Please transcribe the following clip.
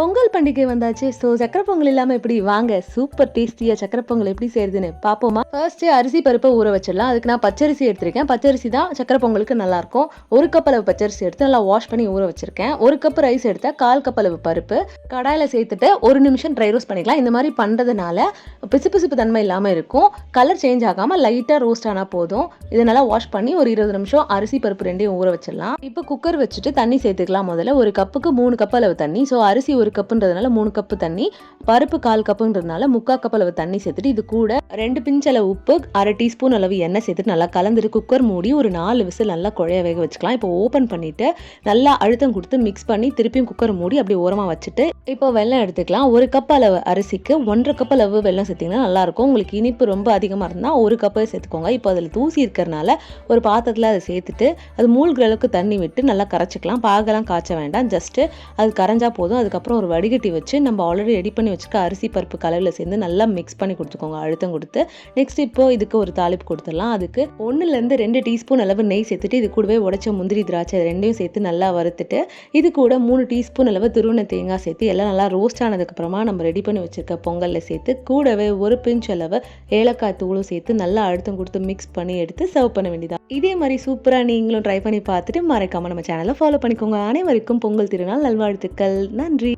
பொங்கல் பண்டிகை வந்தாச்சு. ஸோ சக்கரை பொங்கல் இல்லாமல் எப்படி? வாங்க சூப்பர் டேஸ்டியாக சக்கரை பொங்கல் எப்படி செய்யுதுன்னு பார்ப்போமா ஃபர்ஸ்ட் அரிசி பருப்பை ஊற வச்சிடலாம். அதுக்கு நான் பச்சரிசி எடுத்திருக்கேன். பச்சரிசி தான் சக்கரை பொங்கலுக்கு நல்லாயிருக்கும். ஒரு கப் அளவு பச்சரிசி எடுத்து நல்லா வாஷ் பண்ணி ஊற வச்சிருக்கேன். ஒரு கப் ரைஸ் எடுத்தால் கால் கப் அளவு பருப்பு. கடாயில் சேர்த்துட்டு ஒரு நிமிஷம் ட்ரை ரோஸ்ட் பண்ணிக்கலாம். இந்த மாதிரி பண்ணுறதுனால பிசு பிசுப்பு தன்மை இல்லாமல் இருக்கும். கலர் சேஞ்ச் ஆகாமல் லைட்டாக ரோஸ்ட் ஆனால் போதும். இதை நல்லா வாஷ் பண்ணி ஒரு இருபது நிமிஷம் அரிசி பருப்பு ரெண்டையும் ஊற வச்சிடலாம். இப்போ குக்கர் வச்சுட்டு தண்ணி சேர்த்துக்கலாம் முதல்ல. ஒரு கப்புக்கு மூணு கப் அளவு தண்ணி. ஸோ அரிசி ஒரு கப்புன்றதுனால மூணு கப்பு தண்ணி பருப்பு கால் கப்புன்றதுனால முக்கா கப் அளவு தண்ணி சேர்த்துட்டு இது கூட ரெண்டு பிஞ்ச் அளவு உப்பு அரை டீஸ்பூன் அளவு எண்ணெய் சேர்த்துட்டு நல்லா கலந்துட்டு குக்கர் மூடி ஒரு நாலு விசில் நல்லா குழைய வேக வச்சுக்கலாம். இப்போ ஓப்பன் பண்ணிட்டு நல்லா அழுத்தம் கொடுத்து மிக்ஸ் பண்ணி திருப்பியும் குக்கர் மூடி அப்படியே ஓரமாக வச்சுட்டு இப்போ வெல்லம் எடுத்துக்கலாம். ஒரு கப் அளவு அரிசிக்கு ஒன்றரை கப் அளவு வெல்லம் சேர்த்திங்கன்னா நல்லாயிருக்கும். உங்களுக்கு இனிப்பு ரொம்ப அதிகமாக இருந்தால் ஒரு கப்பை சேர்த்துக்கோங்க. இப்போ அதில் தூசி இருக்கிறனால ஒரு பாத்திரத்தில் அதை சேர்த்துட்டு அது மூழ்கிற அளவுக்கு தண்ணி விட்டு நல்லா கரைச்சிக்கலாம். பாகெல்லாம் காய்ச்ச வேண்டாம். ஜஸ்ட்டு அது கரைஞ்சா போதும். அதுக்கப்புறம் ஒரு வடிகட்டி வச்சு நம்ம ஆல்ரெடி ரெடி பண்ணி வச்சுக்க அரிசி பருப்பு கலரில் சேர்ந்து நல்லா மிக்ஸ் பண்ணி கொடுத்துக்கோங்க. அழுத்தம் கொடுத்து. நெக்ஸ்ட் இப்போ இதுக்கு ஒரு தாளிப்பு கொடுத்துடலாம். அதுக்கு ஒன்றுலேருந்து ரெண்டு டீஸ்பூன் அளவு நெய் சேர்த்துட்டு இது கூடவே உடச்ச முந்திரி திராட்சை ரெண்டையும் சேர்த்து நல்லா வறுத்துட்டு இது கூட மூணு டீஸ்பூன் அளவு துருவன தேங்காய் சேர்த்து எல்லாம் நல்லா ரோஸ்ட் ஆனதுக்கப்புறமா நம்ம ரெடி பண்ணி வச்சுருக்க பொங்கலில் சேர்த்து கூடவே ஒரு பிஞ்ச் அளவு ஏலக்காய் தூளும் சேர்த்து நல்லா அழுத்தம் கொடுத்து மிக்ஸ் பண்ணி எடுத்து சர்வ் பண்ண வேண்டியதான் இதே மாதிரி சூப்பராக நீங்களும் ட்ரை பண்ணி பார்த்துட்டு மறக்காம நம்ம சேனலை ஃபாலோ பண்ணிக்கோங்க. அனைவருக்கும் பொங்கல் திருநாள் நல்வாழ்த்துக்கள். நன்றி.